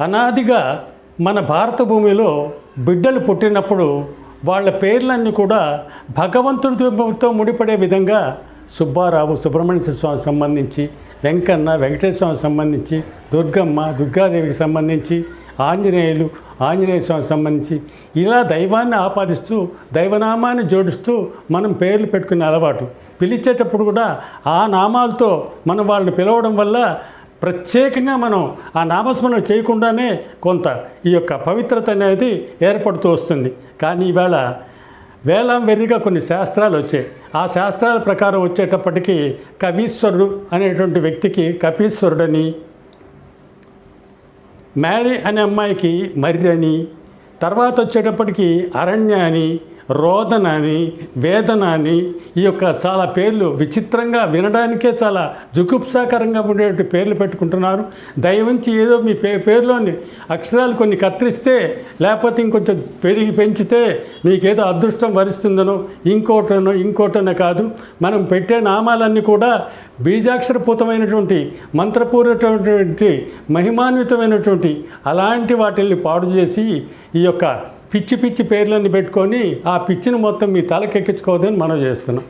అనాదిగా మన భారత భూమిలో బిడ్డలు పుట్టినప్పుడు వాళ్ళ పేర్లన్నీ కూడా భగవంతుడితో ముడిపడే విధంగా సుబ్బారావు సుబ్రహ్మణ్య స్వామికి సంబంధించి వెంకన్న వెంకటేశ్వర స్వామికి సంబంధించి దుర్గమ్మ దుర్గాదేవికి సంబంధించి ఆంజనేయులు ఆంజనేయ స్వామికి సంబంధించి ఇలా దైవాన్ని ఆపాదిస్తూ దైవనామాన్ని జోడిస్తూ మనం పేర్లు పెట్టుకునే అలవాటు. పిలిచేటప్పుడు కూడా ఆ నామాలతో మనం వాళ్ళని పిలవడం వల్ల ప్రత్యేకంగా మనం ఆ నామస్మరణ చేయకుండానే కొంత ఈ యొక్క పవిత్రత అనేది ఏర్పడుతూ వస్తుంది. కానీ ఇవాళ వేలం వెర్రిగా కొన్ని శాస్త్రాలు వచ్చాయి. ఆ శాస్త్రాల ప్రకారం వచ్చేటప్పటికీ కవీశ్వరుడు అనేటువంటి వ్యక్తికి కపీశ్వరుడని మ్యారీ అనే అమ్మాయికి మర్రి అని తర్వాత వచ్చేటప్పటికి అరణ్య అని రోదన అని వేదన అని ఈ యొక్క చాలా పేర్లు విచిత్రంగా వినడానికే చాలా జుగుప్సాకరంగా ఉండేటువంటి పేర్లు పెట్టుకుంటున్నారు. దయవంచి ఏదో మీ పే పేరులోని అక్షరాలు కొన్ని కత్తిరిస్తే లేకపోతే ఇంకొంచెం పెరిగి పెంచితే మీకేదో అదృష్టం వరిస్తుందనో ఇంకోటనో ఇంకోటనో కాదు. మనం పెట్టే నామాలన్నీ కూడా బీజాక్షరపూతమైనటువంటి మంత్రపూర్వకమైనటువంటి మహిమాన్వితమైనటువంటి అలాంటి వాటిల్ని పాడు చేసి ఈ యొక్క పిచ్చి పిచ్చి పేర్లన్నీ పెట్టుకొని ఆ పిచ్చిని మొత్తం మీ తలకెక్కించుకోవద్దని మనం చేస్తున్నాం.